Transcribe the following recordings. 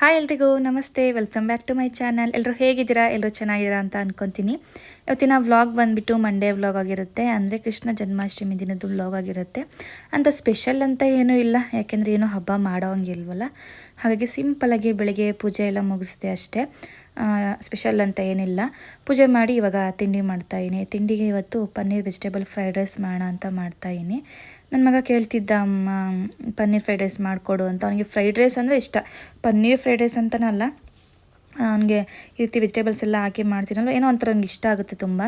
Hi ಎಲ್ರಿಗೂ, ನಮಸ್ತೆ. Welcome back to my channel ಎಲ್ಲರೂ ಹೇಗಿದ್ದೀರಾ? ಎಲ್ಲರೂ ಚೆನ್ನಾಗಿದ್ದೀರಾ ಅಂತ ಅನ್ಕೊತೀನಿ. ಇವತ್ತಿನ ವ್ಲಾಗ್ ಬಂದುಬಿಟ್ಟು ಮಂಡೇ ವ್ಲಾಗ್ ಆಗಿರುತ್ತೆ. ಅಂದರೆ ಕೃಷ್ಣ ಜನ್ಮಾಷ್ಟಮಿ ದಿನದ ವ್ಲಾಗ್ ಆಗಿರುತ್ತೆ. ಅಂತ ಸ್ಪೆಷಲ್ ಅಂತ ಏನೂ ಇಲ್ಲ. ಯಾಕೆಂದರೆ ಏನೂ ಹಬ್ಬ ಮಾಡೋಂಗಿಲ್ವಲ್ಲ ಹಾಗಾಗಿ ಸಿಂಪಲಾಗಿ ಬೆಳಗ್ಗೆ ಪೂಜೆ ಎಲ್ಲ ಮುಗಿಸಿದೆ ಅಷ್ಟೇ. ಸ್ಪೆಷಲ್ ಅಂತ ಏನಿಲ್ಲ. ಪೂಜೆ ಮಾಡಿ ಇವಾಗ ತಿಂಡಿ ಮಾಡ್ತಾಯಿನಿ ತಿಂಡಿಗೆ ಇವತ್ತು ಪನ್ನೀರ್ ವೆಜಿಟೇಬಲ್ ಫ್ರೈಡ್ ರೈಸ್ ಮಾಡೋಣ ಅಂತ ಮಾಡ್ತಾಯಿನಿ ನನ್ನ ಮಗ ಕೇಳ್ತಿದ್ದ, ಅಮ್ಮ, ಪನ್ನೀರ್ ಫ್ರೈಡ್ ರೈಸ್ ಮಾಡಿಕೊಡು ಅಂತ. ಅವನಿಗೆ ಫ್ರೈಡ್ ರೈಸ್ ಅಂದರೆ ಇಷ್ಟ. ಪನ್ನೀರ್ ಫ್ರೈಡ್ ರೈಸ್ ಅಂತನಲ್ಲ ಅವನಿಗೆ ಈ ರೀತಿ ವೆಜಿಟೇಬಲ್ಸ್ ಎಲ್ಲ ಹಾಕಿ ಮಾಡ್ತೀನಲ್ವ? ಏನೋ ಒಂಥರ ನನಗೆ ಇಷ್ಟ ಆಗುತ್ತೆ ತುಂಬ.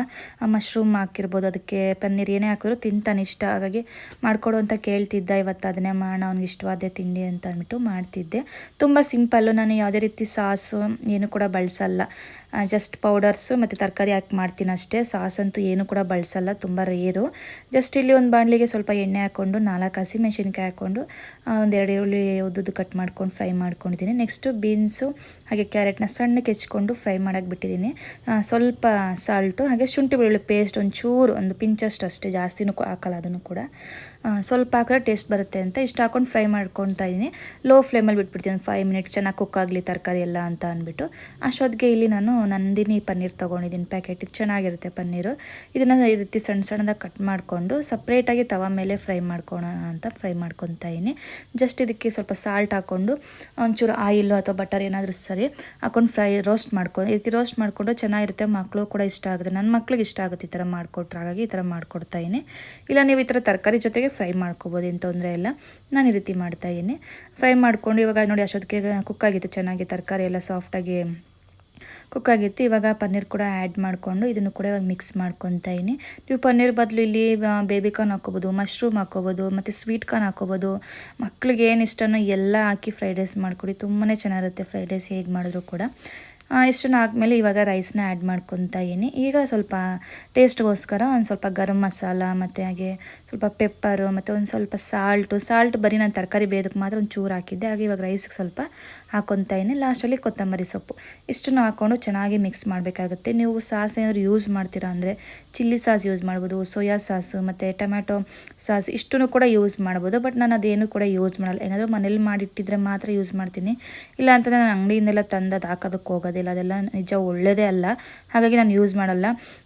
ಮಶ್ರೂಮ್ ಹಾಕಿರ್ಬೋದು, ಅದಕ್ಕೆ ಪನ್ನೀರ್ ಏನೇ ಹಾಕಿದ್ರು ತಿಂತಾನೆ ಇಷ್ಟ. ಹಾಗಾಗಿ ಮಾಡಿಕೊಡು ಅಂತ ಕೇಳ್ತಿದ್ದ ಇವತ್ತು. ಅದನ್ನೇ ಮಾಡೋಣ, ಅವ್ನಿಗೆ ಇಷ್ಟವಾದ ತಿಂಡಿ ಅಂತ ಅಂದ್ಬಿಟ್ಟು ಮಾಡ್ತಿದ್ದೆ. ತುಂಬ ಸಿಂಪಲ್ಲು ನಾನು ಯಾವುದೇ ರೀತಿ ಸಾಸು, ಏನು ಕೂಡ ಬಳಸಲ್ಲ. ಜಸ್ಟ್ ಪೌಡರ್ಸು ಮತ್ತು ತರಕಾರಿ ಹಾಕಿ ಮಾಡ್ತೀನಿ ಅಷ್ಟೇ. ಸಾಸ್ ಅಂತೂ ಏನು ಕೂಡ ಬಳಸಲ್ಲ, ತುಂಬ ರೇರು. ಜಸ್ಟ್ ಇಲ್ಲಿ ಒಂದು ಬಾಣಲಿಗೆ ಸ್ವಲ್ಪ ಎಣ್ಣೆ ಹಾಕ್ಕೊಂಡು ನಾಲ್ಕು ಹಸಿಮೆಣಸಿನ್ಕಾಯಿ ಹಾಕ್ಕೊಂಡು ಒಂದೆರಡು ಈರುಳ್ಳಿ ಉದ್ದುದ್ದು ಕಟ್ ಮಾಡ್ಕೊಂಡು ಫ್ರೈ ಮಾಡ್ಕೊಂಡಿದ್ದೀನಿ. ನೆಕ್ಸ್ಟು ಬೀನ್ಸು ಹಾಗೆ ಕ್ಯಾರೆಟ್ನ ಸಣ್ಣಕ್ಕೆ ಹೆಚ್ಕೊಂಡು ಫ್ರೈ ಮಾಡೋಕೆ ಬಿಟ್ಟಿದ್ದೀನಿ. ಸ್ವಲ್ಪ ಸಾಲ್ಟು ಹಾಗೆ ಶುಂಠಿ ಬೆಳ್ಳುಳ್ಳಿ ಪೇಸ್ಟ್ ಒಂಚೂರು, ಒಂದು ಪಿಂಚಷ್ಟು ಅಷ್ಟೇ. ಜಾಸ್ತಿನೂ ಹಾಕಲ್ಲ, ಅದನ್ನು ಕೂಡ. ಸ್ವಲ್ಪ ಹಾಕಿದ್ರೆ ಟೇಸ್ಟ್ ಬರುತ್ತೆ ಅಂತ ಇಷ್ಟು ಹಾಕೊಂಡು ಫ್ರೈ ಮಾಡ್ಕೊತಾ ಇದ್ದೀನಿ ಲೋ ಫ್ಲೇಮಲ್ಲಿ ಬಿಟ್ಬಿಡ್ತೀನಿ, ಒಂದು ಫೈವ್ ಮಿನಿಟ್ಸ್ ಚೆನ್ನಾಗಿ ಕುಕ್ ಆಗಲಿ ತರಕಾರಿ ಎಲ್ಲ ಅಂತ ಅಂದ್ಬಿಟ್ಟು. ಅಷ್ಟೊತ್ತಿಗೆ ಇಲ್ಲಿ ನಾನು ನಂದಿನಿ ಪನ್ನೀರ್ ತೊಗೊಂಡಿದ್ದೀನಿ ಪ್ಯಾಕೆಟ್ ಇದು ಚೆನ್ನಾಗಿರುತ್ತೆ ಪನ್ನೀರು. ಇದನ್ನು ಈ ರೀತಿ ಸಣ್ಣ ಸಣ್ಣದಾಗಿ ಕಟ್ ಮಾಡಿಕೊಂಡು ಸಪ್ರೇಟಾಗಿ ತವ ಮೇಲೆ ಫ್ರೈ ಮಾಡ್ಕೊಳೋಣ ಅಂತ ಫ್ರೈ ಮಾಡ್ಕೊತಾ ಇದ್ದೀನಿ ಜಸ್ಟ್ ಇದಕ್ಕೆ ಸ್ವಲ್ಪ ಸಾಲ್ಟ್ ಹಾಕ್ಕೊಂಡು, ಒಂಚೂರು ಆಯಿಲು ಅಥವಾ ಬಟರ್ ಏನಾದರೂ ಸರಿ ಹಾಕೊಂಡು ಫ್ರೈ ರೋಸ್ಟ್ ಮಾಡ್ಕೊಂಡು ಈ ರೀತಿ ರೋಸ್ಟ್ ಮಾಡಿಕೊಂಡು ಚೆನ್ನಾಗಿರುತ್ತೆ ಮಕ್ಕಳು ಕೂಡ ಇಷ್ಟ ಆಗುತ್ತೆ. ನನ್ನ ಮಕ್ಳಿಗೆ ಇಷ್ಟ ಆಗುತ್ತೆ ಈ ಥರ ಮಾಡಿಕೊಟ್ರೆ, ಹಾಗಾಗಿ ಈ ಥರ ಮಾಡ್ಕೊಡ್ತಾ ಇಲ್ಲ, ನೀವು ಈ ಥರ ತರಕಾರಿ ಜೊತೆಗೆ ಫ್ರೈ ಮಾಡ್ಕೋಬೋದು, ಏನು ತೊಂದರೆ ಇಲ್ಲ. ನಾನು ಈ ರೀತಿ ಮಾಡ್ತಾಯಿದ್ದೀನಿ ಫ್ರೈ ಮಾಡ್ಕೊಂಡು ಇವಾಗ ನೋಡಿ ಅಷ್ಟೊತ್ತಿಗೆ ಕುಕ್ಕಾಗಿತ್ತು ಚೆನ್ನಾಗಿ ತರಕಾರಿ ಎಲ್ಲ ಸಾಫ್ಟಾಗಿ ಕುಕ್ಕಾಗಿತ್ತು ಇವಾಗ ಪನ್ನೀರ್ ಕೂಡ ಆ್ಯಡ್ ಮಾಡಿಕೊಂಡು ಇದನ್ನು ಕೂಡ ಇವಾಗ ಮಿಕ್ಸ್ ಮಾಡ್ಕೊತಾ ಇದ್ದೀನಿ. ನೀವು ಪನ್ನೀರ್ ಬದಲು ಇಲ್ಲಿ ಬೇಬಿ ಕಾರ್ನ್ ಹಾಕೋಬೋದು ಮಶ್ರೂಮ್ ಹಾಕೋಬೋದು ಮತ್ತು ಸ್ವೀಟ್ ಕಾರ್ನ್ ಹಾಕೋಬೋದು ಮಕ್ಳಿಗೆ ಏನು ಇಷ್ಟನೋ ಎಲ್ಲ ಹಾಕಿ ಫ್ರೈಡ್ ರೈಸ್ ಮಾಡಿಕೊಡಿ. ತುಂಬಾ ಚೆನ್ನಾಗಿರುತ್ತೆ ಫ್ರೈಡ್ ರೈಸ್ ಹೇಗೆ ಮಾಡಿದ್ರು ಕೂಡ. ಇಷ್ಟನ್ನು ಹಾಕ್ಮೇಲೆ ಇವಾಗ ರೈಸ್ನ ಆ್ಯಡ್ ಮಾಡ್ಕೊತಾ ಇದ್ದೀನಿ. ಈಗ ಸ್ವಲ್ಪ ಟೇಸ್ಟ್ಗೋಸ್ಕರ ಒಂದು ಸ್ವಲ್ಪ ಗರಂ ಮಸಾಲ ಮತ್ತು ಹಾಗೆ ಸ್ವಲ್ಪ ಪೆಪ್ಪರು ಮತ್ತು ಒಂದು ಸ್ವಲ್ಪ ಸಾಲ್ಟು ಸಾಲ್ಟ್ ಬರೀ ನಾನು ತರಕಾರಿ ಬೇಯೋದಕ್ಕೆ ಮಾತ್ರ ಒಂದು ಚೂರು ಹಾಕಿದ್ದೆ. ಹಾಗೆ ಇವಾಗ ರೈಸ್ಗೆ ಸ್ವಲ್ಪ ಹಾಕೊತಾ ಇದ್ದೀನಿ. ಲಾಸ್ಟಲ್ಲಿ ಕೊತ್ತಂಬರಿ ಸೊಪ್ಪು. ಇಷ್ಟನ್ನು ಹಾಕ್ಕೊಂಡು ಚೆನ್ನಾಗಿ ಮಿಕ್ಸ್ ಮಾಡಬೇಕಾಗುತ್ತೆ. ನೀವು ಸಾಸ್ ಏನಾದರೂ ಯೂಸ್ ಮಾಡ್ತೀರಾ ಅಂದರೆ ಚಿಲ್ಲಿ ಸಾಸ್ ಯೂಸ್ ಮಾಡ್ಬೋದು ಸೋಯಾ ಸಾಸು ಮತ್ತು ಟೊಮ್ಯಾಟೊ ಸಾಸ್ ಇಷ್ಟನ್ನು ಕೂಡ ಯೂಸ್ ಮಾಡ್ಬೋದು. ಬಟ್ ನಾನು ಅದೇನು ಕೂಡ ಯೂಸ್ ಮಾಡಲ್ಲ. ಏನಾದರೂ ಮನೇಲಿ ಮಾಡಿಟ್ಟಿದ್ರೆ ಮಾತ್ರ ಯೂಸ್ ಮಾಡ್ತೀನಿ. ಇಲ್ಲ ಅಂತಂದರೆ ನಾನು ಅಂಗಡಿಯಿಂದೆಲ್ಲ ತಂದು ಹಾಕೋದಕ್ಕೆ ಹೋಗೋದಿಲ್ಲ ಅದೆಲ್ಲ ನಿಜ ಒಳ್ಳೆಯದೇ ಅಲ್ಲ. ಹಾಗಾಗಿ ನಾನು ಯೂಸ್ ಮಾಡಲ್ಲ.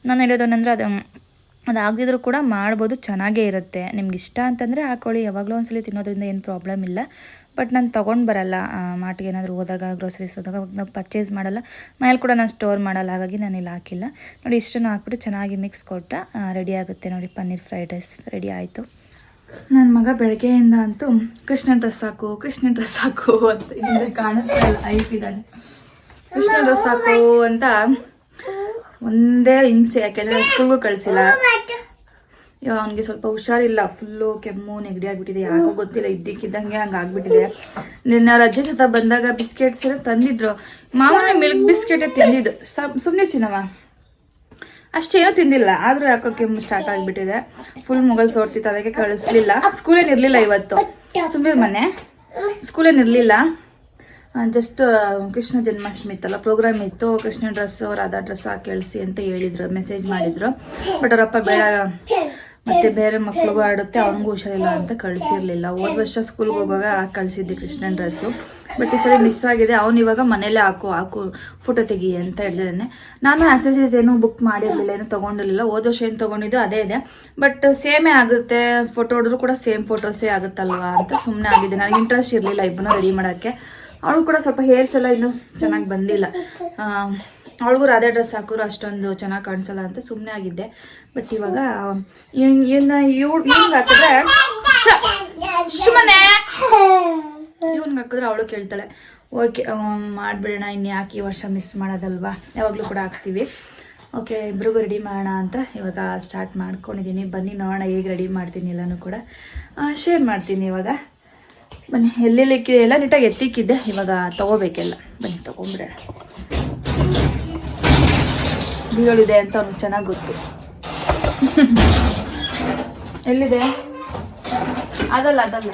ನಾನು ಹೇಳೋದೇನೆಂದರೆ ಅದು ಅದಾಗದಿದ್ರೂ ಕೂಡ ಮಾಡ್ಬೋದು, ಚೆನ್ನಾಗೇ ಇರುತ್ತೆ. ನಿಮ್ಗೆ ಇಷ್ಟ ಅಂತಂದರೆ ಹಾಕೊಳ್ಳಿ, ಯಾವಾಗಲೂ ಒಂದ್ಸಲಿ ತಿನ್ನೋದ್ರಿಂದ ಏನು ಪ್ರಾಬ್ಲಮ್ ಇಲ್ಲ. ಬಟ್ ನಾನು ತೊಗೊಂಡು ಬರಲ್ಲ ಮಾರ್ಟಿಗೆ ಏನಾದರೂ ಹೋದಾಗ ಗ್ರೋಸರೀಸ್ ಹೋದಾಗ ನಾವು ಪರ್ಚೇಸ್ ಮಾಡಲ್ಲ. ಮನೇಲಿ ಕೂಡ ನಾನು ಸ್ಟೋರ್ ಮಾಡಲ್ಲ, ಹಾಗಾಗಿ ನಾನು ಇಲ್ಲಿ ಹಾಕಿಲ್ಲ. ನೋಡಿ, ಇಷ್ಟನ್ನು ಹಾಕ್ಬಿಟ್ಟು ಚೆನ್ನಾಗಿ ಮಿಕ್ಸ್ ಕೊಟ್ಟ ರೆಡಿ ಆಗುತ್ತೆ ನೋಡಿ, ಪನ್ನೀರ್ ಫ್ರೈಡ್ ರೈಸ್ ರೆಡಿ ಆಯಿತು. ನನ್ನ ಮಗ ಬೆಳಗ್ಗೆಯಿಂದ ಅಂತೂ, ಕೃಷ್ಣ ಡ್ರೆಸ್ ಹಾಕು, ಕೃಷ್ಣ ಡ್ರೆಸ್ ಹಾಕು ಅಂತ ಕಾಣಿಸ್ತಾ ಇಲ್ಲ ಕೃಷ್ಣ ಸಾಕು ಅಂತ ಒಂದೇ ಹಿಂಸೆ ಯಾಕೆಂದರೆ ಸ್ಕೂಲ್ಗೂ ಕಳಿಸಿಲ್ಲ. ಅವನಿಗೆ ಸ್ವಲ್ಪ ಹುಷಾರಿಲ್ಲ ಫುಲ್ಲು ಕೆಮ್ಮು ನೆಗಡಿ ಆಗ್ಬಿಟ್ಟಿದೆ ಯಾಕೋ ಗೊತ್ತಿಲ್ಲ ಇದ್ದಕ್ಕಿದ್ದಂಗೆ ಹಂಗೆ ಆಗ್ಬಿಟ್ಟಿದೆ. ನಿನ್ನ ರಜೆ ಜೊತೆ ಬಂದಾಗ ಬಿಸ್ಕೆಟ್ಸ್ ಎಲ್ಲ ತಂದಿದ್ರು. ಮಾಮೂಲಿ ಮಿಲ್ಕ್ ಬಿಸ್ಕೆಟೇ ತಿಂದಿದ್ದು. ಸುಮ್ಮನೆ ಚಿನ್ನಮ್ಮ. ಅಷ್ಟೇನೂ ತಿಂದಿಲ್ಲ ಆದರೂ ಯಾಕೋ ಕೆಮ್ಮು ಸ್ಟಾರ್ಟ್ ಆಗಿಬಿಟ್ಟಿದೆ. ಫುಲ್ ಮುಗಲ್ ಸೋರ್ತಿತ್ತು ಅದಕ್ಕೆ ಕಳಿಸ್ಲಿಲ್ಲ. ಸ್ಕೂಲೇನು ಇರಲಿಲ್ಲ ಇವತ್ತು. ಸುಮ್ಮನೆ ಮನೆ. ಸ್ಕೂಲೇನು ಇರಲಿಲ್ಲ. ಜಸ್ಟ್ ಕೃಷ್ಣ ಜನ್ಮಾಷ್ಟಮಿ ಇತ್ತಲ್ಲ ಪ್ರೋಗ್ರಾಮ್ ಇತ್ತು. ಕೃಷ್ಣ ಡ್ರೆಸ್ ರಾಧಾ ಡ್ರೆಸ್ ಹಾಕಿ ಅಂತ ಹೇಳಿದ್ರು ಮೆಸೇಜ್ ಮಾಡಿದ್ರು. ಬಟ್ ಅವರಪ್ಪ ಬೇಡ, ಮತ್ತೆ ಬೇರೆ ಮಕ್ಳಿಗೂ ಆಡುತ್ತೆ, ಅವನಿಗೂ ಹುಷಾರಿಲ್ಲ ಅಂತ ಕಳಿಸಿರ್ಲಿಲ್ಲ. ಹೋದ ವರ್ಷ ಸ್ಕೂಲ್ಗೆ ಹೋಗುವಾಗ ಕಳಿಸಿದ್ದೆ ಕೃಷ್ಣನ್ ಡ್ರೆಸ್ಸು ಬಟ್ ಈ ಸರಿ ಮಿಸ್ ಆಗಿದೆ. ಅವ್ನು ಇವಾಗ ಮನೇಲೆ ಹಾಕು ಹಾಕು ಫೋಟೋ ತೆಗಿ ಅಂತ ಹೇಳಿದಾನೆ ನಾನು ಆಕ್ಸಸರೀಸ್ ಏನು ಬುಕ್ ಮಾಡಿರಲಿಲ್ಲ, ಏನು ತೊಗೊಂಡಿರಲಿಲ್ಲ. ಹೋದ ವರ್ಷ ಏನು ತೊಗೊಂಡಿದ್ದು ಅದೇ ಇದೆ. ಬಟ್ ಸೇಮೇ ಆಗುತ್ತೆ. ಫೋಟೋ ಹೊಡೆದ್ರು ಕೂಡ ಸೇಮ್ ಫೋಟೋಸೇ ಆಗುತ್ತಲ್ವಾ ಅಂತ ಸುಮ್ಮನೆ ಆಗಿದೆ ನನಗೆ ಇಂಟ್ರೆಸ್ಟ್ ಇರಲಿಲ್ಲ ಇಬ್ಬನ ರೆಡಿ ಮಾಡೋಕ್ಕೆ. ಅವಳು ಕೂಡ ಸ್ವಲ್ಪ ಹೇರ್ಸ್ ಎಲ್ಲ ಇನ್ನೂ ಚೆನ್ನಾಗಿ ಬಂದಿಲ್ಲ. ಅವಳಿಗೂ ರಾಧೆ ಡ್ರೆಸ್ ಹಾಕೋರು ಅಷ್ಟೊಂದು ಚೆನ್ನಾಗಿ ಕಾಣಿಸಲ್ಲ ಅಂತ ಸುಮ್ಮನೆ ಆಗಿದ್ದೆ. ಬಟ್ ಇವಾಗ ಹಾಕಿದ್ರೆ ಸುಮ್ಮನೆ. ಇವನ್ಗೆ ಹಾಕಿದ್ರೆ ಅವಳು ಕೇಳ್ತಾಳೆ, ಓಕೆ ಮಾಡಿಬಿಡೋಣ, ಇನ್ನು ಯಾಕೆ ಈ ವರ್ಷ ಮಿಸ್ ಮಾಡೋದಲ್ವಾ? ಯಾವಾಗಲೂ ಕೂಡ ಹಾಕ್ತೀವಿ. ಓಕೆ, ಇಬ್ರಿಗೂ ರೆಡಿ ಮಾಡೋಣ ಅಂತ ಇವಾಗ ಸ್ಟಾರ್ಟ್ ಮಾಡ್ಕೊಂಡಿದ್ದೀನಿ ಬನ್ನಿ ನೋಡೋಣ, ಹೇಗೆ ರೆಡಿ ಮಾಡ್ತೀನಿ ಎಲ್ಲನೂ ಕೂಡ. ಶೇರ್ ಮಾಡ್ತೀನಿ ಇವಾಗ. ಬನ್ನಿ ಎಲ್ಲೆಲ್ಲಿ ಎಲ್ಲ ನೀಟಾಗಿ ಎತ್ತಿಕ್ಕಿದ್ದೆ. ಇವಾಗ ತಗೋಬೇಕೆಲ್ಲ. ಬನ್ನಿ ತೊಗೊಂಬಿಡೋಣ ಬೀಳಿದೆ ಅಂತ ಅವ್ನಿಗೆ ಚೆನ್ನಾಗಿ ಗೊತ್ತು. ಎಲ್ಲಿದೆ? ಅದಲ್ಲ ಅದಲ್ಲ.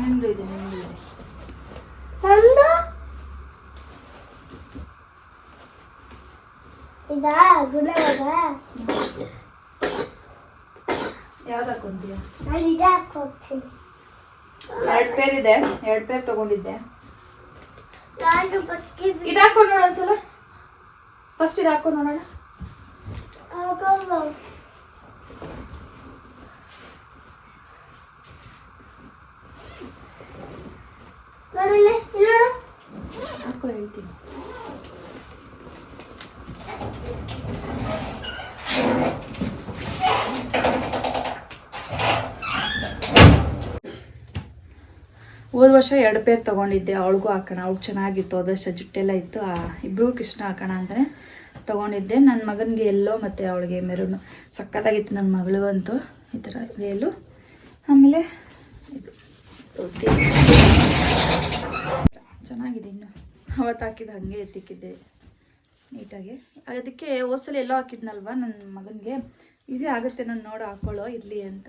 ನಿಮ್ದು ಇದೆ ಇದಾ ಗುಣವಾಗ ಯಾವ್ದು ಹಾಕೊಂತೀಯ ನಾನು ಇದು ಎರಡು ಪೇರ್ ಇದೆ ಎರಡು ಪೇರ್ ತಗೊಂಡಿದ್ದೆ. ನಾನು ಬಟ್ಟಿ ಇದು ಹಾಕೊಂಡು ನೋಡು ಒಂದ್ಸಲ. ಫಸ್ಟ್ ಇದು ಹಾಕೊಂಡು ನೋಡೋಣ. ಹಾಕೋದು ನೋಡಿಲ್ಲ ಇಲ್ಲಿ ನೋಡು. ಹಾಕೋ ಹೇಳ್ತೀನಿ. ಹೋದ ವರ್ಷ ಎರಡು ಪೇರ್ ತೊಗೊಂಡಿದ್ದೆ, ಅವಳಿಗೂ ಹಾಕೋಣ ಅವ್ಳಿಗೆ ಚೆನ್ನಾಗಿತ್ತು, ಹೋದ ವರ್ಷ ಜುಟ್ಟೆಲ್ಲ ಇತ್ತು, ಆ ಇಬ್ರಿಗೂ ಕೃಷ್ಣ ಹಾಕೋಣ ಅಂತಲೇ ತೊಗೊಂಡಿದ್ದೆ. ನನ್ನ ಮಗನಿಗೆ ಎಲ್ಲೋ ಮತ್ತು ಅವಳಿಗೆ ಮೆರೂನು ಸಕ್ಕತ್ತಾಗಿತ್ತು ನನ್ನ ಮಗಳಿಗಂತೂ, ಈ ಥರ ವೇಲು ಆಮೇಲೆ ಇದು ಚೆನ್ನಾಗಿದೆ ಇನ್ನು. ಅವತ್ತು ಹಾಕಿದ ಹಾಗೆ ಎತ್ತಿಕ್ಕಿದ್ದೆ ನೀಟಾಗಿ. ಅದಕ್ಕೆ ಓಸಲಿ ಎಲ್ಲೋ ಹಾಕಿದ್ನಲ್ವ ನನ್ನ ಮಗನಿಗೆ? ಇದೇ ಆಗುತ್ತೆ, ನಾನು ನೋಡು ಹಾಕ್ಕೊಳ್ಳೋ ಇರಲಿ ಅಂತ.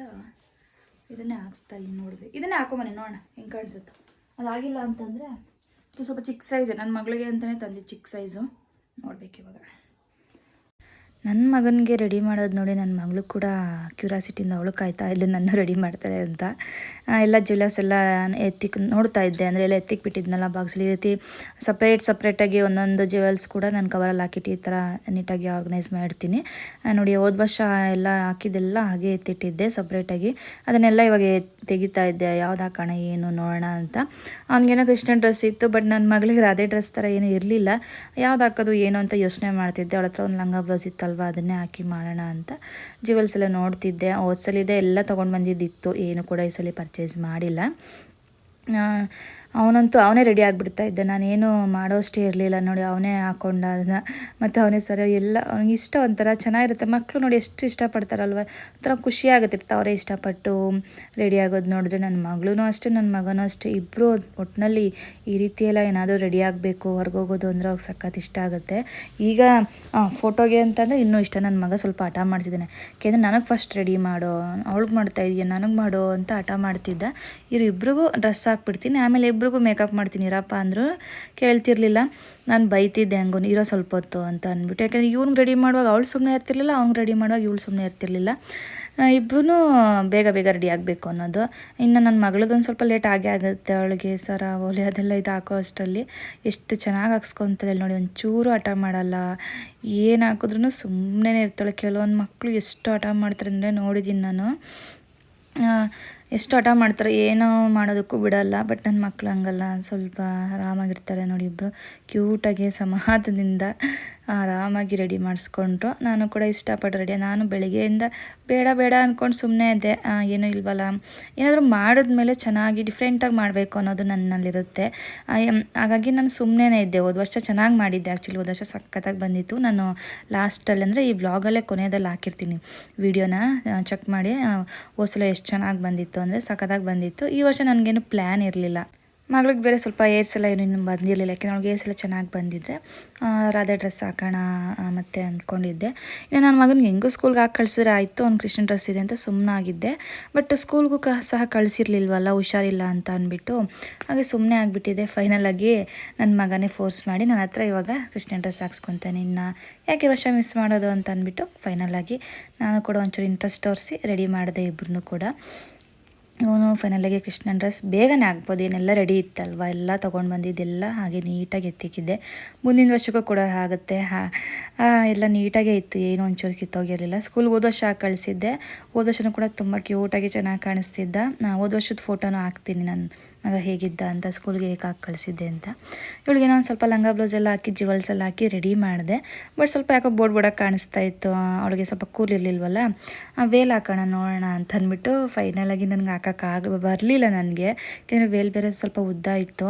ಇದನ್ನೇ ಹಾಕ್ಸ್ತಾ ಇಲ್ಲಿ ನೋಡಿದ್ವಿ ಇದನ್ನೇ ಹಾಕೊಂಬನೆ ನೋಡೋಣ, ಹೆಂಗೆ ಕಾಣಿಸುತ್ತೆ. ಅದಾಗಿಲ್ಲ ಅಂತಂದರೆ ಇದು ಸ್ವಲ್ಪ ಚಿಕ್ಕ ಸೈಜ್ ನನ್ನ ಮಗಳಿಗೆ ಅಂತಲೇ ತಂದಿದ್ದು ಚಿಕ್ಕ ಸೈಜು ನೋಡ್ಬೇಕು ಇವಾಗ. ನನ್ನ ಮಗನಿಗೆ ರೆಡಿ ಮಾಡೋದು ನೋಡಿ ನನ್ನ ಮಗಳು ಕೂಡ ಕ್ಯೂರಾಸಿಟಿಯಿಂದ ಅವಳು ಕಾಯ್ತಾ ಇಲ್ಲ ನನ್ನ ರೆಡಿ ಮಾಡ್ತಾಳೆ ಅಂತ. ಎಲ್ಲ ಜ್ಯುವೆಲರ್ಸ್ ಎಲ್ಲ ಎತ್ತಿಕ್, ನೋಡ್ತಾ ಇದ್ದೆ. ಅಂದರೆ ಎಲ್ಲ ಎತ್ತಿಕ್ ಬಿಟ್ಟಿದ್ನಲ್ಲ ಬಾಕ್ಸಲ್ಲಿ ಈ ರೀತಿ ಸಪ್ರೇಟ್ ಸಪ್ರೇಟಾಗಿ ಒಂದೊಂದು ಜ್ಯುವೆಲ್ಸ್ ಕೂಡ ನಾನು ಕವರಲ್ಲಿ ಹಾಕಿಟ್ಟು ಈ ಥರ ನೀಟಾಗಿ ಆರ್ಗನೈಸ್ ಮಾಡ್ತೀನಿ. ನೋಡಿ ಹೋದ ವರ್ಷ ಎಲ್ಲ ಹಾಕಿದ್ದೆಲ್ಲ ಹಾಗೆ ಎತ್ತಿಟ್ಟಿದ್ದೆ ಸಪ್ರೇಟಾಗಿ ಅದನ್ನೆಲ್ಲ ಇವಾಗ ತೆಗಿತಾ ಇದ್ದೆ. ಯಾವ್ದು ಹಾಕೋಣ ಏನು, ನೋಡೋಣ ಅಂತ. ಅವ್ನಿಗೇನೋ ಕೃಷ್ಣ ಡ್ರೆಸ್ ಇತ್ತು ಬಟ್ ನನ್ನ ಮಗಳಿಗೆ ಅದೇ ಡ್ರೆಸ್ ಥರ ಏನೂ ಇರಲಿಲ್ಲ. ಯಾವ್ದು ಹಾಕೋದು, ಏನು ಅಂತ ಯೋಚನೆ ಮಾಡ್ತಿದ್ದೆ. ಅವಳ ಹತ್ರ ಒಂದು ಲಂಗ ಬ್ಲೌಸ್ ಇತ್ತಲ್ವ ಅದನ್ನೇ ಹಾಕಿ ಮಾಡೋಣ ಅಂತ ಜ್ಯುವೆಲ್ಸ್ ಎಲ್ಲ ನೋಡ್ತಿದ್ದೆ. ಹೋದ್ಸಲಿದೆ, ಎಲ್ಲ ತೊಗೊಂಡು ಬಂದಿದ್ದಿತ್ತು. ಏನು ಕೂಡ ಈ ಸಲ ಪರ್ಚೇಸ್ ಮಾಡಿಲ್ಲ. ಅವನಂತೂ ಅವನೇ ರೆಡಿ ಆಗಿಬಿಡ್ತಾ ಇದ್ದ. ನಾನೇನು ಮಾಡೋಷ್ಟೇ ಇರಲಿಲ್ಲ ನೋಡಿ, ಅವನೇ ಹಾಕೊಂಡ ಅದನ್ನ. ಮತ್ತು ಅವನೇ, ಸರಿ, ಎಲ್ಲ ಅವ್ನಿಗೆ ಇಷ್ಟ ಒಂಥರ ಚೆನ್ನಾಗಿರುತ್ತೆ. ಮಕ್ಕಳು ನೋಡಿ ಎಷ್ಟು ಇಷ್ಟಪಡ್ತಾರಲ್ವ? ಒಂಥರ ಖುಷಿ ಆಗುತ್ತೆ. ಅವರೇ ಇಷ್ಟಪಟ್ಟು ರೆಡಿ ಆಗೋದು ನೋಡಿದ್ರೆ ನನ್ನ ಮಗಳೂ ಅಷ್ಟೇ ನನ್ನ ಮಗನೂ ಅಷ್ಟೇ. ಇಬ್ಬರು ಒಟ್ಟಿನಲ್ಲಿ ಈ ರೀತಿಯೆಲ್ಲ ಏನಾದರೂ ರೆಡಿ ಆಗಬೇಕು ಹೊರಗೋಗೋದು ಅಂದರೆ ಅವ್ರಿಗೆ ಸಖತ್ ಇಷ್ಟ ಆಗುತ್ತೆ. ಈಗ ಫೋಟೋಗೆ ಅಂತಂದರೆ ಇನ್ನೂ ಇಷ್ಟ. ನನ್ನ ಮಗ ಸ್ವಲ್ಪ ಹಠ ಮಾಡ್ತಿದ್ದಾನೆ. ಯಾಕೆಂದರೆ ನನಗೆ ಫಸ್ಟ್ ರೆಡಿ ಮಾಡೋ ಅವಳಿಗೆ ಮಾಡ್ತಾ ಇದೆಯಾ, ನನಗೆ ಮಾಡೋ ಅಂತ ಹಠ ಮಾಡ್ತಿದ್ದ. ಇವರು ಇಬ್ರಿಗೂ ಡ್ರೆಸ್ ಹಾಕ್ಬಿಡ್ತೀನಿ. ಆಮೇಲೆ ಇಬ್ರಿಗೂ ಮೇಕಪ್ ಮಾಡ್ತೀನಿ ಇರಪ್ಪ ಅಂದರು ಕೇಳ್ತಿರ್ಲಿಲ್ಲ. ನಾನು ಬೈತಿದ್ದೆ ಹಂಗೂ ಇರೋ ಸ್ವಲ್ಪ ಹೊತ್ತು ಅಂತ ಅಂದ್ಬಿಟ್ಟು. ಯಾಕಂದರೆ ಇವ್ನಿಗೆ ರೆಡಿ ಮಾಡುವಾಗ ಅವಳು ಸುಮ್ಮನೆ ಇರ್ತಿರ್ಲಿಲ್ಲ ಅವ್ನಿಗೆ ರೆಡಿ ಮಾಡುವಾಗ ಇವಳು ಸುಮ್ಮನೆ ಇರ್ತಿರ್ಲಿಲ್ಲ. ಇಬ್ಬರೂ ಬೇಗ ಬೇಗ ರೆಡಿ ಆಗಬೇಕು ಅನ್ನೋದು. ಇನ್ನು ನನ್ನ ಮಗಳದೊಂದು ಸ್ವಲ್ಪ ಲೇಟ್ ಆಗೇ ಆಗುತ್ತೆ ಅವಳಿಗೆ, ಸರ ಓಲೆ ಅದೆಲ್ಲ ಇದು ಹಾಕೋ ಅಷ್ಟರಲ್ಲಿ. ಎಷ್ಟು ಚೆನ್ನಾಗಿ ಹಾಕ್ಸ್ಕೊತದೆ ನೋಡಿ, ಒಂಚೂರು ಆಟ ಮಾಡಲ್ಲ. ಏನು ಹಾಕಿದ್ರೂ ಸುಮ್ಮನೆ ಇರ್ತಾಳೆ. ಕೆಲವೊಂದು ಮಕ್ಕಳು ಎಷ್ಟು ಆಟ ಮಾಡ್ತಾರೆ ಅಂದರೆ ನೋಡಿದ್ದೀನಿ ನಾನು. ಎಷ್ಟು ಹಠ ಮಾಡ್ತಾರೆ, ಏನೋ ಮಾಡೋದಕ್ಕೂ ಬಿಡಲ್ಲ. ಬಟ್ ನನ್ನ ಮಕ್ಕಳು ಹಂಗಲ್ಲ. ಸ್ವಲ್ಪ ಆರಾಮಾಗಿರ್ತಾರೆ ನೋಡಿ ಇಬ್ಬರು ಕ್ಯೂಟಾಗಿ ಸಮಾಧಾನದಿಂದ ಆರಾಮಾಗಿ ರೆಡಿ ಮಾಡಿಸ್ಕೊಂಡ್ರು. ನಾನು ಕೂಡ ಇಷ್ಟಪಟ್ಟು ರೆಡಿ. ನಾನು ಬೆಳಗ್ಗೆಯಿಂದ ಬೇಡ ಬೇಡ ಅಂದ್ಕೊಂಡು ಸುಮ್ಮನೆ ಇದ್ದೆ. ಏನೂ ಇಲ್ವಲ್ಲ. ಏನಾದರೂ ಮಾಡಿದ್ಮೇಲೆ ಚೆನ್ನಾಗಿ ಡಿಫ್ರೆಂಟಾಗಿ ಮಾಡಬೇಕು ಅನ್ನೋದು ನನ್ನಲ್ಲಿರುತ್ತೆ. ಹಾಗಾಗಿ ನಾನು ಸುಮ್ಮನೆ ಇದ್ದೆ. ಹೋದ ವರ್ಷ ಚೆನ್ನಾಗಿ ಮಾಡಿದ್ದೆ. ಆ್ಯಕ್ಚುಲಿ ಹೋದ ವರ್ಷ ಸಖತ್ತಾಗಿ ಬಂದಿತ್ತು. ನಾನು ಲಾಸ್ಟಲ್ಲಿ ಅಂದರೆ ಈ ವ್ಲಾಗಲ್ಲೇ ಕೊನೆಯದಲ್ಲಿ ಹಾಕಿರ್ತೀನಿ. ವಿಡಿಯೋನ ಚೆಕ್ ಮಾಡಿ. ಹೋಸಲ ಎಷ್ಟು ಚೆನ್ನಾಗಿ ಬಂದಿತ್ತು ಅಂದರೆ ಸಖತ್ತಾಗಿ ಬಂದಿತ್ತು. ಈ ವರ್ಷ ನನಗೇನು ಪ್ಲ್ಯಾನ್ ಇರಲಿಲ್ಲ. ಮಗಳಿಗೆ ಬೇರೆ ಸ್ವಲ್ಪ ಏರ್ಸ್ ಎಲ್ಲ ಏನು ಇನ್ನೂ ಬಂದಿರಲಿಲ್ಲ. ಯಾಕೆಂದರೆ ಅವ್ಳಿಗೆ ಏರ್ಸ್ ಎಲ್ಲ ಚೆನ್ನಾಗಿ ಬಂದಿದ್ದರೆ ರಾಧೆ ಡ್ರೆಸ್ ಹಾಕೋಣ ಮತ್ತು ಅಂದ್ಕೊಂಡಿದ್ದೆ ಇನ್ನು ನನ್ನ ಮಗನಿಗೆ ಹೆಂಗೂ ಸ್ಕೂಲ್ಗೆ ಹಾಕಿ ಕಳಿಸಿದ್ರೆ ಆಯಿತು, ಅವ್ನು ಕೃಷ್ಣ ಡ್ರೆಸ್ ಇದೆ ಅಂತ ಸುಮ್ಮನಾಗಿದ್ದೆ ಬಟ್ ಸ್ಕೂಲ್ಗೂ ಕ, ಸಹ ಕಳಿಸಿರ್ಲಿಲ್ವಲ್ಲ, ಹುಷಾರಿಲ್ಲ ಅಂತ ಅಂದ್ಬಿಟ್ಟು ಹಾಗೆ ಸುಮ್ಮನೆ ಆಗಿಬಿಟ್ಟಿದೆ. ಫೈನಲಾಗಿ ನನ್ನ ಮಗನೇ ಫೋರ್ಸ್ ಮಾಡಿ ನನ್ನ ಹತ್ರ ಇವಾಗ ಕೃಷ್ಣ ಡ್ರೆಸ್ ಹಾಕ್ಸ್ಕೊತಾನೆ ಇನ್ನು. ಯಾಕೆ ವರ್ಷ ಮಿಸ್ ಮಾಡೋದು ಅಂತ ಅಂದ್ಬಿಟ್ಟು ಫೈನಲಾಗಿ ನಾನು ಕೂಡ ಒಂಚೂರು ಇಂಟ್ರೆಸ್ಟ್ ತೋರಿಸಿ ರೆಡಿ ಮಾಡಿದೆ ಇಬ್ಬರನ್ನೂ ಕೂಡ. ಇವನು ಫೈನಲಾಗಿ ಕೃಷ್ಣನ್ ಡ್ರೆಸ್ ಬೇಗನೆ ಆಗ್ಬೋದು ಏನೆಲ್ಲ ರೆಡಿ ಇತ್ತಲ್ವ, ಎಲ್ಲ ತೊಗೊಂಡು ಬಂದಿದ್ದೆಲ್ಲ ಹಾಗೆ ನೀಟಾಗಿ ಎತ್ತಿಕ್ಕಿದ್ದೆ. ಮುಂದಿನ ವರ್ಷಕ್ಕೂ ಕೂಡ ಆಗುತ್ತೆ. ಎಲ್ಲ ನೀಟಾಗೇ ಇತ್ತು, ಏನು ಒಂಚೂರು ಕಿತ್ತೋಗಿರಲಿಲ್ಲ. ಸ್ಕೂಲ್ಗೆ ಹೋದ ವರ್ಷ ಕಳಿಸಿದ್ದೆ. ಹೋದ ವರ್ಷನೂ ಕೂಡ ತುಂಬ ಕ್ಯೂಟಾಗಿ ಚೆನ್ನಾಗಿ ಕಾಣಿಸ್ತಿದ್ದ. ಹೋದ ವರ್ಷದ ಫೋಟೋನೂ ಹಾಕ್ತೀನಿ ನಾನು. ಮಗ ಹೇಗಿದ್ದ ಅಂತ ಸ್ಕೂಲ್ಗೆ ಹೇಗೆ ಹಾಕಿ ಕಳಿಸಿದ್ದೆ ಅಂತ. ಇವಳಿಗೆ ನಾನು ಸ್ವಲ್ಪ ಲಂಗ ಬ್ಲೌಸ್ ಎಲ್ಲ ಹಾಕಿ ಜ್ಯುವೆಲ್ಸ್ ಎಲ್ಲ ಹಾಕಿ ರೆಡಿ ಮಾಡಿದೆ. ಬಟ್ ಸ್ವಲ್ಪ ಯಾಕೋ ಬೋರ್ಡ್ ಬೋರ್ಡಾಗಿ ಕಾಣಿಸ್ತಾ ಇತ್ತು. ಅವಳಿಗೆ ಸ್ವಲ್ಪ ಕೂಲ್ ಇರಲಿಲ್ವಲ್ಲ. ವೇಲ್ ಹಾಕೋಣ ನೋಡೋಣ ಅಂತ ಅಂದ್ಬಿಟ್ಟು ಫೈನಲಾಗಿ ನನಗೆ ಆಗ, ಬರಲಿಲ್ಲ ನನಗೆ. ಯಾಕೆಂದರೆ ವೇಲ್ ಬೇರೆ ಸ್ವಲ್ಪ ಉದ್ದ ಇತ್ತು.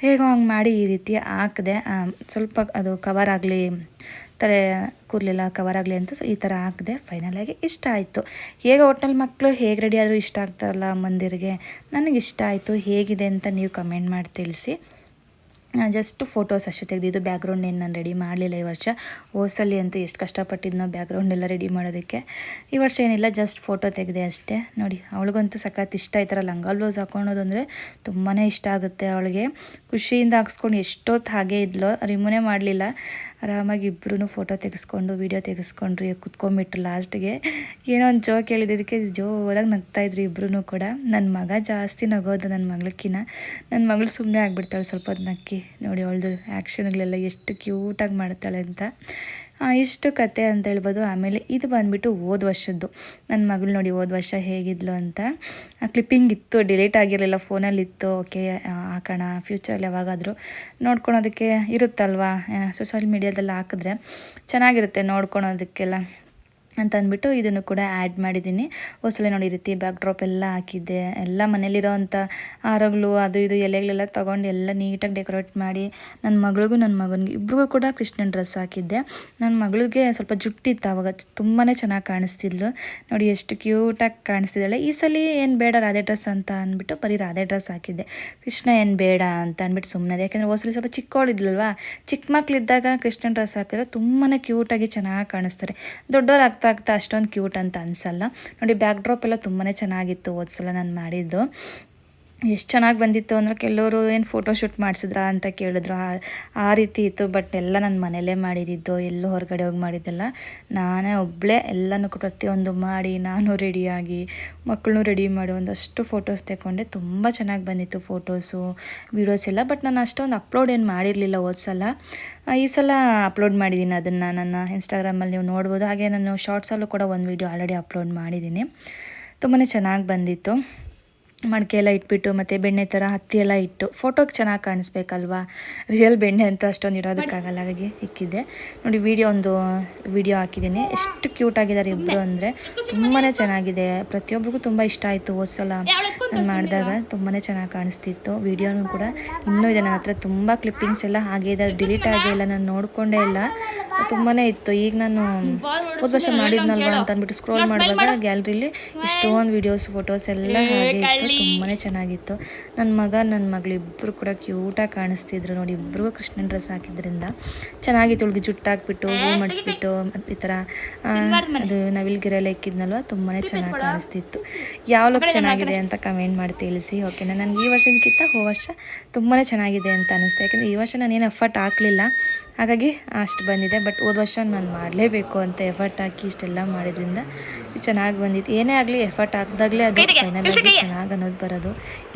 ಹೇಗೋ ಹಂಗೆ ಮಾಡಿ ಈ ರೀತಿ ಹಾಕಿದೆ. ಸ್ವಲ್ಪ ಅದು ಕವರ್ ಆಗಲಿ ತಲೆ ಕವರ್ ಆಗಲಿ ಅಂತ ಸೊ ಈ ಥರ ಹಾಕಿದೆ ಫೈನಲಾಗಿ ಇಷ್ಟ ಆಯಿತು. ಹೇಗೆ ಹೋಟ್ನಲ್ಲಿ ಮಕ್ಕಳು ಹೇಗೆ ರೆಡಿ ಆದರೂ ಇಷ್ಟ ಆಗ್ತಾರಲ್ಲ ಮಂದಿರಿಗೆ ನನಗೆ ಇಷ್ಟ ಆಯಿತು, ಹೇಗಿದೆ ಅಂತ ನೀವು ಕಮೆಂಟ್ ಮಾಡಿ ತಿಳಿಸಿ. ಜಸ್ಟ್ ಫೋಟೋಸ್ ಅಷ್ಟೇ ತೆಗೆದಿದ್ದು ಬ್ಯಾಕ್ಗ್ರೌಂಡ್ ಏನು ನಾನು ರೆಡಿ ಮಾಡಲಿಲ್ಲ ಈ ವರ್ಷ. ಓಸಲ್ಲಿ ಅಂತೂ ಎಷ್ಟು ಕಷ್ಟಪಟ್ಟಿದ್ನೋ ಬ್ಯಾಕ್ಗ್ರೌಂಡ್ ಎಲ್ಲ ರೆಡಿ ಮಾಡೋದಕ್ಕೆ. ಈ ವರ್ಷ ಏನಿಲ್ಲ ಜಸ್ಟ್ ಫೋಟೋ ತೆಗೆದೆ ಅಷ್ಟೇ. ನೋಡಿ, ಅವಳಿಗಂತೂ ಸಖತ್ ಇಷ್ಟ ಈ ಥರ ಲಂಗ ಬ್ಲೌಸ್ ಹಾಕೊಳೋದು ಅಂದರೆ ತುಂಬಾ ಇಷ್ಟ ಆಗುತ್ತೆ ಅವಳಿಗೆ. ಖುಷಿಯಿಂದ ಹಾಕ್ಸ್ಕೊಂಡು ಎಷ್ಟೊತ್ತು ಹಾಗೆ ಇದ್ಲೋ ರಿಮೂನೇ ಮಾಡಲಿಲ್ಲ. ಆರಾಮಾಗಿ ಇಬ್ಬರೂ ಫೋಟೋ ತೆಗೆಸ್ಕೊಂಡು ವೀಡಿಯೋ ತೆಗೆಸ್ಕೊಂಡ್ರಿ ಕುತ್ಕೊಂಡ್ಬಿಟ್ರು ಲಾಸ್ಟ್ಗೆ ಏನೋ ಒಂದು ಜೋಕ್ ಹೇಳಿದ್ದಕ್ಕೆ ಜೋರಾಗಿ ನಗ್ತಾಯಿದ್ರು ಇಬ್ಬರೂ ಕೂಡ. ನನ್ನ ಮಗ ಜಾಸ್ತಿ ನಗೋದು ನನ್ನ ಮಗಳಕ್ಕಿನ ನನ್ನ ಮಗಳು ಸುಮ್ಮನೆ ಆಗಿಬಿಡ್ತಾಳೆ ಸ್ವಲ್ಪ ಹೊತ್ತು ನಕ್ಕಿ ನೋಡಿ ಅವಳದು ಆ್ಯಕ್ಷನ್ಗಳೆಲ್ಲ ಎಷ್ಟು ಕ್ಯೂಟಾಗಿ ಮಾಡ್ತಾಳೆ ಅಂತ. ಇಷ್ಟು ಕತೆ ಅಂತ ಹೇಳ್ಬೋದು. ಆಮೇಲೆ ಇದು ಬಂದುಬಿಟ್ಟು ಹೋದ ವರ್ಷದ್ದು. ನನ್ನ ಮಗಳು ನೋಡಿ ಹೋದ ವರ್ಷ ಹೇಗಿದ್ಲು ಅಂತ. ಆ ಕ್ಲಿಪ್ಪಿಂಗ್ ಇತ್ತು ಡಿಲೀಟ್ ಆಗಿರಲಿಲ್ಲ ಫೋನಲ್ಲಿ ಇತ್ತು ಓಕೆ ಹಾಕೋಣ ಫ್ಯೂಚರಲ್ಲಿ ಯಾವಾಗಾದರೂ ನೋಡ್ಕೊಳೋದಕ್ಕೆ ಇರುತ್ತಲ್ವಾ? ಸೋಷಲ್ ಮೀಡ್ಯಾದಲ್ಲಿ ಹಾಕಿದ್ರೆ ಚೆನ್ನಾಗಿರುತ್ತೆ ನೋಡ್ಕೊಳೋದಕ್ಕೆಲ್ಲ. ಅಂತ ಅಂದ್ಬಿಟ್ಟು ಇದನ್ನು ಕೂಡ ಆ್ಯಡ್ ಮಾಡಿದ್ದೀನಿ. ಹೊಸಲೆ ನೋಡಿ ರೀತಿ ಬ್ಯಾಕ್ ಡ್ರಾಪ್ ಎಲ್ಲ ಹಾಕಿದ್ದೆ. ಎಲ್ಲ ಮನೇಲಿರೋವಂಥ ಹಾರಗಳು, ಅದು ಇದು, ಎಲೆಗಳೆಲ್ಲ ತೊಗೊಂಡು ಎಲ್ಲ ನೀಟಾಗಿ ಡೆಕೋರೇಟ್ ಮಾಡಿ ನನ್ನ ಮಗಳಿಗೂ ನನ್ನ ಮಗನಿಗೆ, ಇಬ್ರಿಗೂ ಕೂಡ ಕೃಷ್ಣನ ಡ್ರೆಸ್ ಹಾಕಿದ್ದೆ. ನನ್ನ ಮಗಳಿಗೆ ಸ್ವಲ್ಪ ಜುಟ್ಟಿತ್ತು ಆವಾಗ ತುಂಬಾ ಚೆನ್ನಾಗಿ ಕಾಣಿಸ್ತಿದ್ಲು. ನೋಡಿ, ಎಷ್ಟು ಕ್ಯೂಟಾಗಿ ಕಾಣಿಸ್ತಿದ್ದಾಳೆ. ಈ ಸಲ ಏನು ಬೇಡ, ರಾಧೆ ಡ್ರೆಸ್ ಅಂತ ಅಂದ್ಬಿಟ್ಟು ಬರೀ ರಾಧೆ ಡ್ರೆಸ್ ಹಾಕಿದ್ದೆ. ಕೃಷ್ಣ ಏನು ಬೇಡ ಅಂತ ಅಂದ್ಬಿಟ್ಟು ಸುಮ್ಮನೆ ಯಾಕೆಂದರೆ ಹೋಸಲಿ ಸ್ವಲ್ಪ ಚಿಕ್ಕವಳಿದ್ಲಲ್ವಾ ಚಿಕ್ಕ ಮಕ್ಕಳಿದ್ದಾಗ ಕೃಷ್ಣನ ಡ್ರೆಸ್ ಹಾಕಿದ್ರೆ ತುಂಬಾ ಕ್ಯೂಟಾಗಿ ಚೆನ್ನಾಗಿ ಕಾಣಿಸ್ತಾರೆ. ದೊಡ್ಡವ್ರು ಆಗ್ತಾ ಅಷ್ಟೊಂದು ಕ್ಯೂಟ್ ಅಂತ ಅನಿಸಲ್ಲ. ನೋಡಿ ಬ್ಯಾಕ್ ಡ್ರಾಪ್ ಎಲ್ಲ ತುಂಬಾ ಚೆನ್ನಾಗಿತ್ತು ಹೋದ್ಸಲ ನಾನು ಮಾಡಿದ್ದು. ಎಷ್ಟು ಚೆನ್ನಾಗಿ ಬಂದಿತ್ತು ಅಂದ್ರೆ ಕೆಲವರು ಏನು ಫೋಟೋ ಶೂಟ್ ಮಾಡಿಸಿದ್ರಾ ಅಂತ ಕೇಳಿದ್ರು. ಆ- ರೀತಿ ಇತ್ತು ಬಟ್ ಎಲ್ಲ ನನ್ನ ಮನೆಯಲ್ಲೇ ಮಾಡಿದ್ದಿದ್ದು ಎಲ್ಲೂ ಹೊರಗಡೆ ಹೋಗಿ ಮಾಡಿದ್ದೆಲ್ಲ. ನಾನೇ ಒಬ್ಬಳೇ ಎಲ್ಲನೂ ಪ್ರತಿಯೊಂದು ಮಾಡಿ, ನಾನು ರೆಡಿಯಾಗಿ ಮಕ್ಕಳನ್ನು ರೆಡಿ ಮಾಡಿ ಒಂದಷ್ಟು ಫೋಟೋಸ್ ತೆಕ್ಕೊಂಡೆ. ತುಂಬ ಚೆನ್ನಾಗಿ ಬಂದಿತ್ತು ಫೋಟೋಸು ವೀಡಿಯೋಸ್ ಎಲ್ಲ ಬಟ್ ನಾನು ಅಷ್ಟೊಂದು ಅಪ್ಲೋಡ್ ಏನು ಮಾಡಿರಲಿಲ್ಲ ಹೋದ ಸಲ. ಈ ಸಲ ಅಪ್ಲೋಡ್ ಮಾಡಿದ್ದೀನಿ ಅದನ್ನು ನನ್ನ ಇನ್ಸ್ಟಾಗ್ರಾಮಲ್ಲಿ ನೀವು ನೋಡ್ಬೋದು. ಹಾಗೆ ನಾನು ಶಾರ್ಟ್ಸಲ್ಲೂ ಕೂಡ ಒಂದು ವೀಡಿಯೋ ಆಲ್ರೆಡಿ ಅಪ್ಲೋಡ್ ಮಾಡಿದ್ದೀನಿ ತುಂಬಾ ಚೆನ್ನಾಗಿ ಬಂದಿತ್ತು. ಮಡಿಕೆ ಎಲ್ಲ ಇಟ್ಬಿಟ್ಟು ಮತ್ತು ಬೆಣ್ಣೆ ಥರ ಹತ್ತಿ ಎಲ್ಲ ಇಟ್ಟು ಫೋಟೋಗೆ ಚೆನ್ನಾಗಿ ಕಾಣಿಸ್ಬೇಕಲ್ವಾ? ರಿಯಲ್ ಬೆಣ್ಣೆ ಅಂತೂ ಅಷ್ಟೊಂದು ಇಡೋದಕ್ಕಾಗಲ್ಲ ಹಾಗಾಗಿ ಇಕ್ಕಿದ್ದೆ. ನೋಡಿ ವಿಡಿಯೋ ಒಂದು ವಿಡಿಯೋ ಹಾಕಿದ್ದೀನಿ. ಎಷ್ಟು ಕ್ಯೂಟ್ ಆಗಿದ್ದಾರೆ ಇಬ್ಬರು ಅಂದರೆ ತುಂಬಾ ಚೆನ್ನಾಗಿದೆ. ಪ್ರತಿಯೊಬ್ಬರಿಗೂ ತುಂಬ ಇಷ್ಟ ಆಯಿತು ಹೋದ್ಸಲ ನಾನು ಮಾಡಿದಾಗ. ತುಂಬಾ ಚೆನ್ನಾಗಿ ಕಾಣಿಸ್ತಿತ್ತು. ವಿಡಿಯೋನೂ ಕೂಡ ಇನ್ನೂ ಇದೆ. ನನ್ನ ಹತ್ರ ತುಂಬ ಕ್ಲಿಪ್ಪಿಂಗ್ಸ್ ಎಲ್ಲ ಹಾಗೆ ಇದೆ. ಡಿಲೀಟ್ ಆಗೇ ಇಲ್ಲ. ನಾನು ನೋಡಿಕೊಂಡೇ ಇಲ್ಲ. ತುಂಬಾ ಇತ್ತು. ಈಗ ನಾನು ಹೋದ ವರ್ಷ ಮಾಡಿದ್ನಲ್ವಾ ಅಂತ ಅಂದ್ಬಿಟ್ಟು ಸ್ಕ್ರೋಲ್ ಮಾಡುವಾಗ ಗ್ಯಾಲರಿಲಿ ಎಷ್ಟೊಂದು ವಿಡಿಯೋಸ್ ಫೋಟೋಸ್ ಎಲ್ಲ ಹಾಗೆ ಇತ್ತು ತುಂಬಾ ಚೆನ್ನಾಗಿತ್ತು. ನನ್ನ ಮಗ ನನ್ನ ಮಗಳು ಇಬ್ಬರು ಕೂಡ ಕ್ಯೂಟಾಗಿ ಕಾಣಿಸ್ತಿದ್ರು ನೋಡಿ. ಇಬ್ಬರಿಗೂ ಕೃಷ್ಣನ ಡ್ರೆಸ್ ಹಾಕಿದ್ರಿಂದ ಚೆನ್ನಾಗಿತ್ತು ಹುಡುಗಿ ಜುಟ್ಟು ಹಾಕ್ಬಿಟ್ಟು ಹೂ ಮಾಡಿಸ್ಬಿಟ್ಟು ಮತ್ತು ಈ ಥರ ಅದು ನವಿಲ್ಗಿರೆಲ್ಲ ಇಕ್ಕಿದ್ನಲ್ವ? ತುಂಬಾ ಚೆನ್ನಾಗಿ ಕಾಣಿಸ್ತಿತ್ತು. ಯಾವ ಲುಕ್ ಚೆನ್ನಾಗಿದೆ ಅಂತ ಕಮೆಂಟ್ ಮಾಡಿ ತಿಳಿಸಿ ಓಕೆನಾ ನನಗೆ ಈ ವರ್ಷಕ್ಕಿಂತ ಹೋ ವರ್ಷ ತುಂಬಾ ಚೆನ್ನಾಗಿದೆ ಅಂತ ಅನಿಸ್ತು. ಯಾಕಂದರೆ ಈ ವರ್ಷ ನಾನೇನು ಎಫರ್ಟ್ ಹಾಕಲಿಲ್ಲ. ಹಾಗಾಗಿ ಅಷ್ಟು ಬಂದಿದೆ ಬಟ್ ಹೋದ ವರ್ಷ ನಾನು ಮಾಡಲೇಬೇಕು ಅಂತ ಎಫರ್ಟ್ ಹಾಕಿ ಇಷ್ಟೆಲ್ಲ ಮಾಡಿದ್ರಿಂದ ಚೆನ್ನಾಗಿ ಬಂದಿತ್ತು. ಏನೇ ಆಗಲಿ ಎಫರ್ಟ್ ಹಾಕಿದಾಗಲೇ ಅದು ಫೈನಲ್ ಚೆನ್ನಾಗಿ ಅನ್ನೋದು ಬರೋದು.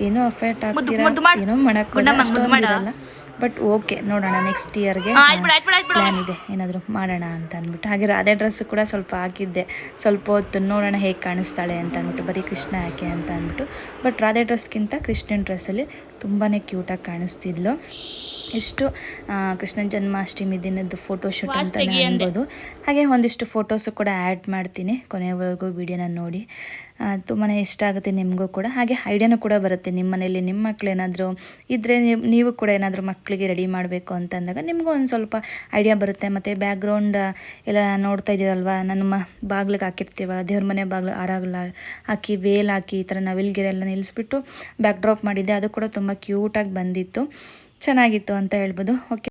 ಏನೋ ಎಫರ್ಟ್ ಹಾಕ್ತೀರಾ ಏನೋ ಮಾಡೋಕ್ಕಿರಲ್ಲ ಬಟ್ ಓಕೆ ನೋಡೋಣ ನೆಕ್ಸ್ಟ್ ಇಯರ್ಗೆ ಪ್ಲ್ಯಾನ್ ಇದೆ ಏನಾದರೂ ಮಾಡೋಣ ಅಂತ ಅಂದ್ಬಿಟ್ಟು. ಹಾಗೆ ರಾಧೆ ಡ್ರೆಸ್ ಕೂಡ ಸ್ವಲ್ಪ ಹಾಕಿದ್ದೆ. ಸ್ವಲ್ಪ ಹೊತ್ತು ನೋಡೋಣ ಹೇಗೆ ಕಾಣಿಸ್ತಾಳೆ ಅಂತ ಅಂದ್ಬಿಟ್ಟು ಬರೀ ಕೃಷ್ಣ ಯಾಕೆ ಅಂತ ಅಂದ್ಬಿಟ್ಟು. ಬಟ್ ರಾಧೆ ಡ್ರೆಸ್ಗಿಂತ ಕೃಷ್ಣನ ಡ್ರೆಸ್ಸಲ್ಲಿ ತುಂಬಾ ಕ್ಯೂಟಾಗಿ ಕಾಣಿಸ್ತಿದ್ಲು. ಎಷ್ಟು ಕೃಷ್ಣ ಜನ್ಮಾಷ್ಟಮಿ ದಿನದ ಫೋಟೋಶೂಟ್ ಅಂತಲೇ ಅನ್ಬೋದು. ಹಾಗೆ ಒಂದಿಷ್ಟು ಫೋಟೋಸು ಕೂಡ ಆ್ಯಡ್ ಮಾಡ್ತೀನಿ ಕೊನೆವರೆಗೂ ವಿಡಿಯೋನ ನೋಡಿ. ತುಂಬಾ ಇಷ್ಟ ಆಗುತ್ತೆ ನಿಮಗೂ ಕೂಡ. ಹಾಗೆ ಐಡಿಯಾನು ಕೂಡ ಬರುತ್ತೆ ನಿಮ್ಮ ಮನೇಲಿ ನಿಮ್ಮ ಮಕ್ಳು ಏನಾದರೂ ಇದ್ದರೆ ನೀವು ಕೂಡ ಏನಾದರೂ ಮಕ್ಕಳಿಗೆ ರೆಡಿ ಮಾಡಬೇಕು ಅಂತಂದಾಗ ನಿಮಗೂ ಒಂದು ಸ್ವಲ್ಪ ಐಡಿಯಾ ಬರುತ್ತೆ. ಮತ್ತು ಬ್ಯಾಕ್ಗ್ರೌಂಡ್ ಎಲ್ಲ ನೋಡ್ತಾ ಇದ್ದೀರಲ್ವ? ನನ್ನ ಮ ಬಾಗ್ಲಿಗೆ ಹಾಕಿರ್ತೀವ ದೇವ್ರ ಮನೆ ಬಾಗ್ಲು ಆರಾಗ್ಲ ಹಾಕಿ ವೇಲ್ ಹಾಕಿ ಈ ಥರ ನವಿಲ್ಗೆರೆ ಎಲ್ಲ ನಿಲ್ಲಿಸ್ಬಿಟ್ಟು ಬ್ಯಾಕ್ ಡ್ರಾಪ್ ಮಾಡಿದ್ದೆ. ಅದು ಕೂಡ ತುಂಬ ಕ್ಯೂಟಾಗಿ ಬಂದಿತ್ತು. ಚೆನ್ನಾಗಿತ್ತು ಅಂತ ಹೇಳ್ಬೋದು. ಓಕೆ